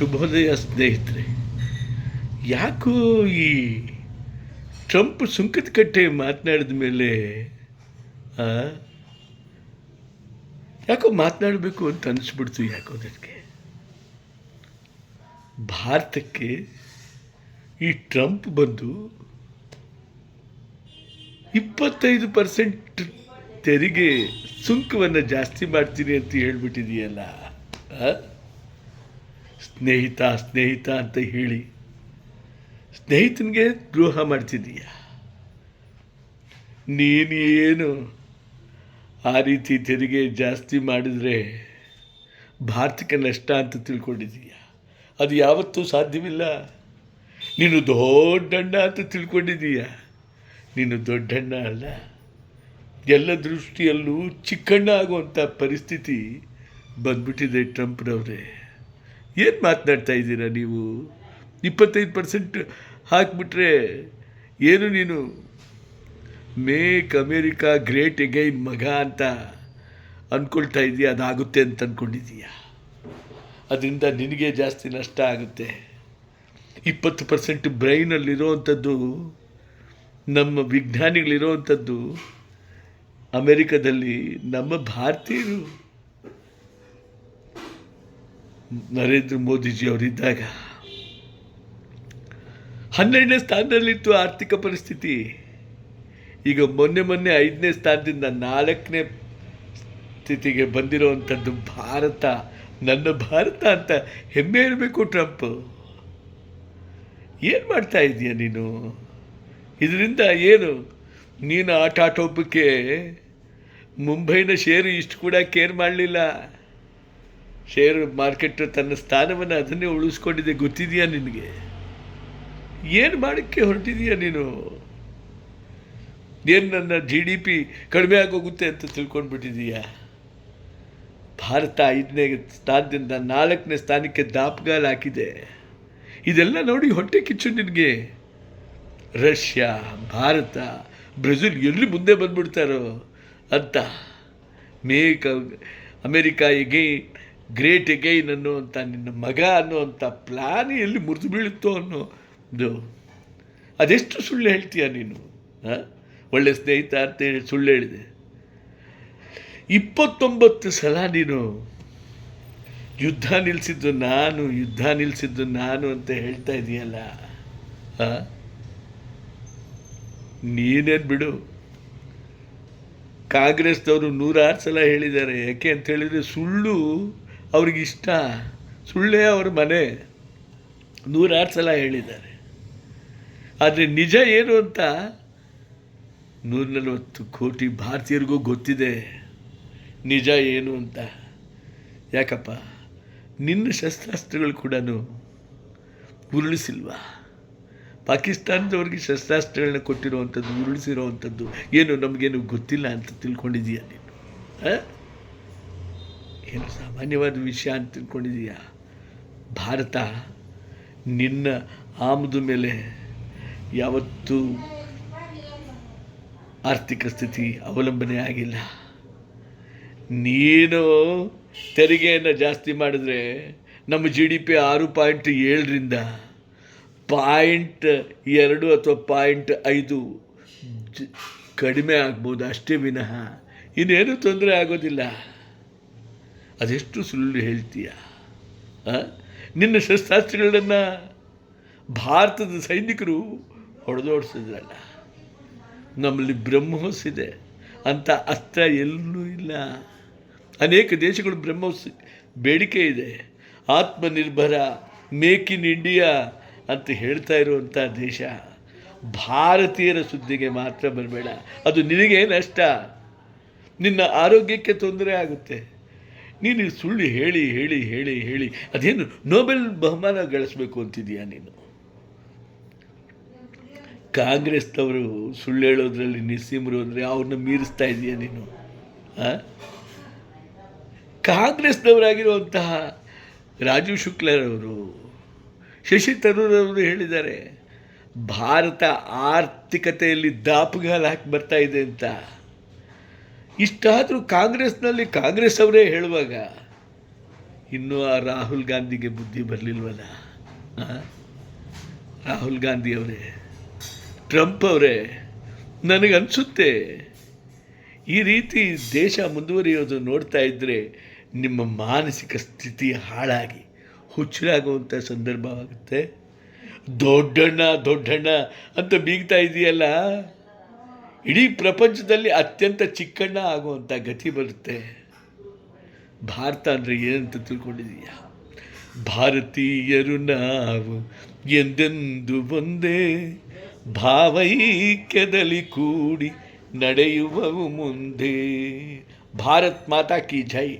ಶುಭೋದಯ ಸ್ನೇಹಿತರೆ, ಯಾಕೋ ಈ ಟ್ರಂಪ್ ಸುಂಕದ ಕಟ್ಟೆ ಮಾತನಾಡಿದ ಮೇಲೆ ಯಾಕೋ ಮಾತನಾಡಬೇಕು ಅಂತ ಅನಿಸ್ಬಿಡ್ತು ಯಾಕೋ ನನಗೆ ಭಾರತಕ್ಕೆ ಈ ಟ್ರಂಪ್ ಬಂದು ಇಪ್ಪತ್ತೈದು ಪರ್ಸೆಂಟ್ ತೆರಿಗೆ ಸುಂಕವನ್ನು ಜಾಸ್ತಿ ಮಾಡ್ತೀನಿ ಅಂತ ಹೇಳ್ಬಿಟ್ಟಿದೆಯಲ್ಲ? ಸ್ನೇಹಿತ ಸ್ನೇಹಿತ ಅಂತ ಹೇಳಿ ಸ್ನೇಹಿತನಿಗೆ ದ್ರೋಹ ಮಾಡ್ತಿದ್ದೀಯ? ನೀನೇನು ಆ ರೀತಿ ತೆರಿಗೆ ಜಾಸ್ತಿ ಮಾಡಿದರೆ ಭಾರತಕ್ಕೆ ನಷ್ಟ ಅಂತ ತಿಳ್ಕೊಂಡಿದ್ದೀಯ? ಅದು ಯಾವತ್ತೂ ಸಾಧ್ಯವಿಲ್ಲ. ನೀನು ದೊಡ್ಡಣ್ಣ ಅಂತ ತಿಳ್ಕೊಂಡಿದ್ದೀಯ? ನೀನು ದೊಡ್ಡಣ್ಣ ಅಲ್ಲ. ಎಲ್ಲ ದೃಷ್ಟಿಯಲ್ಲೂ ಚಿಕ್ಕಣ್ಣ ಆಗುವಂಥ ಪರಿಸ್ಥಿತಿ ಬಂದ್ಬಿಟ್ಟಿದೆ ಟ್ರಂಪ್ನವ್ರೆ. ಏನು ಮಾತನಾಡ್ತಾ ಇದ್ದೀರಾ ನೀವು? ಇಪ್ಪತ್ತೈದು ಪರ್ಸೆಂಟ್ ಹಾಕಿಬಿಟ್ರೆ ಏನು ನೀನು? ಮೇಕ್ ಅಮೇರಿಕಾ ಗ್ರೇಟ್ ಎಗೈನ್ ಮಗ ಅಂತ ಅಂದ್ಕೊಳ್ತಾ ಇದೀಯ? ಅದಾಗುತ್ತೆ ಅಂತ ಅಂದ್ಕೊಂಡಿದೀಯ ಅದರಿಂದ ನಿನಗೆ ಜಾಸ್ತಿ ನಷ್ಟ ಆಗುತ್ತೆ. ಇಪ್ಪತ್ತು ಪರ್ಸೆಂಟ್ ಬ್ರೈನಲ್ಲಿರೋವಂಥದ್ದು ನಮ್ಮ ವಿಜ್ಞಾನಿಗಳಿರೋವಂಥದ್ದು ಅಮೇರಿಕದಲ್ಲಿ ನಮ್ಮ ಭಾರತೀಯರು. ನರೇಂದ್ರ ಮೋದಿಜಿ ಅವರಿದ್ದಾಗ ಹನ್ನೆರಡನೇ ಸ್ಥಾನದಲ್ಲಿತ್ತು ಆರ್ಥಿಕ ಪರಿಸ್ಥಿತಿ. ಈಗ ಮೊನ್ನೆ ಮೊನ್ನೆ ಐದನೇ ಸ್ಥಾನದಿಂದ ನಾಲ್ಕನೇ ಸ್ಥಿತಿಗೆ ಬಂದಿರುವಂಥದ್ದು ಭಾರತ, ನನ್ನ ಭಾರತ ಅಂತ ಹೆಮ್ಮೆ ಇರಬೇಕು ಟ್ರಂಪ್. ಏನು ಮಾಡ್ತಾ ಇದೀಯ ನೀನು? ಇದರಿಂದ ಏನು? ನೀನು ಆಟ ಆಟೋಪಕ್ಕೆ ಮುಂಬೈನ ಷೇರು ಇಷ್ಟು ಕೂಡ ಕೇರ್ ಮಾಡಲಿಲ್ಲ. ಶೇರು ಮಾರ್ಕೆಟ್ ತನ್ನ ಸ್ಥಾನವನ್ನು ಅದನ್ನೇ ಉಳಿಸ್ಕೊಂಡಿದೆ. ಗೊತ್ತಿದೆಯಾ ನಿನಗೆ? ಏನು ಮಾಡೋಕ್ಕೆ ಹೊರಟಿದೀಯ ನೀನು? ಏನು ನನ್ನ ಜಿ ಡಿ ಪಿ ಕಡಿಮೆ ಆಗೋಗುತ್ತೆ ಅಂತ ತಿಳ್ಕೊಂಡ್ಬಿಟ್ಟಿದೀಯ? ಭಾರತ ಐದನೇ ಸ್ಥಾನದಿಂದ ನಾಲ್ಕನೇ ಸ್ಥಾನಕ್ಕೆ ದಾಪ್ಗಾಲ್ ಹಾಕಿದೆ. ಇದೆಲ್ಲ ನೋಡಿ ಹೊಟ್ಟೆ ಕಿಚ್ಚು ನಿನಗೆ. ರಷ್ಯಾ, ಭಾರತ, ಬ್ರೆಜಿಲ್ ಎಲ್ಲಿ ಮುಂದೆ ಬಂದ್ಬಿಡ್ತಾರೋ ಅಂತ make America again great again ಅನ್ನುವಂಥ ನಿನ್ನ ಮಗ ಅನ್ನುವಂಥ ಪ್ಲಾನ್ ಎಲ್ಲಿ ಮುರಿದು ಬೀಳುತ್ತೋ ಅನ್ನೋದು ಅದೆಷ್ಟು ಸುಳ್ಳು ಹೇಳ್ತೀಯ ನೀನು? ಒಳ್ಳೆ ಸ್ನೇಹಿತ ಅಂತ ಹೇಳಿ ಸುಳ್ಳು ಹೇಳಿದೆ. ಇಪ್ಪತ್ತೊಂಬತ್ತು ಸಲ ನೀನು ಯುದ್ಧ ನಿಲ್ಲಿಸಿದ್ದು ನಾನು, ಯುದ್ಧ ನಿಲ್ಲಿಸಿದ್ದು ನಾನು ಅಂತ ಹೇಳ್ತಾ ಇದೆಯಲ್ಲ ನೀನೇನು ಬಿಡು. ಕಾಂಗ್ರೆಸ್ದವರು ನೂರಾರು ಸಲ ಹೇಳಿದ್ದಾರೆ, ಯಾಕೆ ಅಂತ ಹೇಳಿದರೆ ಸುಳ್ಳು ಅವ್ರಿಗೆ ಇಷ್ಟ ಸುಳ್ಳೇ ಅವ್ರ ಮನೆ. ನೂರಾರು ಸಲ ಹೇಳಿದ್ದಾರೆ. ಆದರೆ ನಿಜ ಏನು ಅಂತ ನೂರ ನಲವತ್ತು ಕೋಟಿ ಭಾರತೀಯರಿಗೂ ಗೊತ್ತಿದೆ. ನಿಜ ಏನು ಅಂತ. ಯಾಕಪ್ಪ? ನಿನ್ನ ಶಸ್ತ್ರಾಸ್ತ್ರಗಳು ಕೂಡ ಉರುಳಿಸಿಲ್ವಾ? ಪಾಕಿಸ್ತಾನದವ್ರಿಗೆ ಶಸ್ತ್ರಾಸ್ತ್ರಗಳನ್ನ ಕೊಟ್ಟಿರುವಂಥದ್ದು, ಉರುಳಿಸಿರೋವಂಥದ್ದು ಏನು? ನಮಗೇನು ಗೊತ್ತಿಲ್ಲ ಅಂತ ತಿಳ್ಕೊಂಡಿದೀಯ ನೀನು? ಆ? ಏನು ಸಾಮಾನ್ಯವಾದ ವಿಷಯ ಅಂತ ತಿಳ್ಕೊಂಡಿದೀಯ ಭಾರತ ನಿನ್ನ ಆಮದು ಮೇಲೆ ಯಾವತ್ತೂ ಆರ್ಥಿಕ ಸ್ಥಿತಿ ಅವಲಂಬನೆ ಆಗಿಲ್ಲ. ನೀನು ತೆರಿಗೆಯನ್ನು ಜಾಸ್ತಿ ಮಾಡಿದ್ರೆ ನಮ್ಮ ಜಿ ಡಿ ಪಿ ಆರು ಪಾಯಿಂಟ್ ಏಳರಿಂದ ಪಾಯಿಂಟ್ ಎರಡು ಅಥವಾ ಪಾಯಿಂಟ್ ಐದು ಕಡಿಮೆ ಆಗ್ಬೋದು ಅಷ್ಟೇ ವಿನಃ. ಇನ್ನೇನು ತೊಂದರೆ ಆಗೋದಿಲ್ಲ. ಅದೆಷ್ಟು ಸುಳ್ಳು ಹೇಳ್ತೀಯ? ನಿನ್ನ ಶಸ್ತ್ರಾಸ್ತ್ರಗಳನ್ನು ಭಾರತದ ಸೈನಿಕರು ಹೊಡೆದೋಡಿಸಿದ್ರಲ್ಲ. ನಮ್ಮಲ್ಲಿ ಬ್ರಹ್ಮೋಸ್ ಇದೆ. ಅಂತ ಅಸ್ತ್ರ ಎಲ್ಲೂ ಇಲ್ಲ. ಅನೇಕ ದೇಶಗಳು ಬ್ರಹ್ಮೋಸ್ ಬೇಡಿಕೆ ಇದೆ. ಆತ್ಮನಿರ್ಭರ, ಮೇಕ್ ಇನ್ ಇಂಡಿಯಾ ಅಂತ ಹೇಳ್ತಾ ಇರುವಂಥ ದೇಶ. ಭಾರತೀಯರ ಸುದ್ದಿಗೆ ಮಾತ್ರ ಬರಬೇಡ. ಅದು ನಿನಗೆ ನಷ್ಟ. ನಿನ್ನ ಆರೋಗ್ಯಕ್ಕೆ ತೊಂದರೆ ಆಗುತ್ತೆ. ನೀನು ಸುಳ್ಳು ಹೇಳಿ ಹೇಳಿ ಹೇಳಿ ಹೇಳಿ. ಅದೇನು ನೋಬೆಲ್ ಬಹುಮಾನ ಗಳಿಸ್ಬೇಕು ಅಂತಿದೀಯ ನೀನು? ಕಾಂಗ್ರೆಸ್ನವರು ಸುಳ್ಳು ಹೇಳೋದ್ರಲ್ಲಿ ನಿಸ್ಸೀಮರು ಅಂದರೆ ಅವ್ರನ್ನ ಮೀರಿಸ್ತಾ ಇದೀಯ ನೀನು? ಕಾಂಗ್ರೆಸ್ನವರಾಗಿರುವಂತಹ ರಾಜೀವ್ ಶುಕ್ಲರವರು, ಶಶಿ ತರೂರ್ ಅವರು ಹೇಳಿದ್ದಾರೆ, ಭಾರತ ಆರ್ಥಿಕತೆಯಲ್ಲಿ ದಾಪುಗಾಲ ಹಾಕಿ ಬರ್ತಾ ಇದೆ ಅಂತ. ಇಷ್ಟಾದರೂ ಕಾಂಗ್ರೆಸ್ನಲ್ಲಿ ಕಾಂಗ್ರೆಸ್ ಅವರೇ ಹೇಳುವಾಗ, ಇನ್ನೂ ಆ ರಾಹುಲ್ ಗಾಂಧಿಗೆ ಬುದ್ಧಿ ಬರಲಿಲ್ವಲ್ಲ? ರಾಹುಲ್ ಗಾಂಧಿ ಅವರೇ, ಟ್ರಂಪ್ ಅವರೇ, ನನಗನ್ಸುತ್ತೆ, ಈ ರೀತಿ ದೇಶ ಮುಂದುವರಿಯೋದು ನೋಡ್ತಾ ಇದ್ದರೆ ನಿಮ್ಮ ಮಾನಸಿಕ ಸ್ಥಿತಿ ಹಾಳಾಗಿ ಹುಚ್ಚರಾಗುವಂಥ ಸಂದರ್ಭವಾಗುತ್ತೆ. ದೊಡ್ಡಣ್ಣ ದೊಡ್ಡಣ್ಣ ಅಂತ ಬೀಗ್ತಾ ಇದೆಯಲ್ಲ? ಇಡೀ ಪ್ರಪಂಚದಲ್ಲಿ ಅತ್ಯಂತ ಚಿಕ್ಕಣ್ಣ ಆಗುವಂಥ ಗತಿ ಬರುತ್ತೆ. ಭಾರತ ಅಂದರೆ ಏನಂತ ತಿಳ್ಕೊಂಡಿದೀಯಾ ಭಾರತೀಯರು ನಾವು ಎಂದೆಂದು ಒಂದೇ ಭಾವೈಕ್ಯದಲ್ಲಿ ಕೂಡಿ ನಡೆಯುವವು ಮುಂದೆ. ಭಾರತ್ ಮಾತಾ ಕಿ ಜೈ.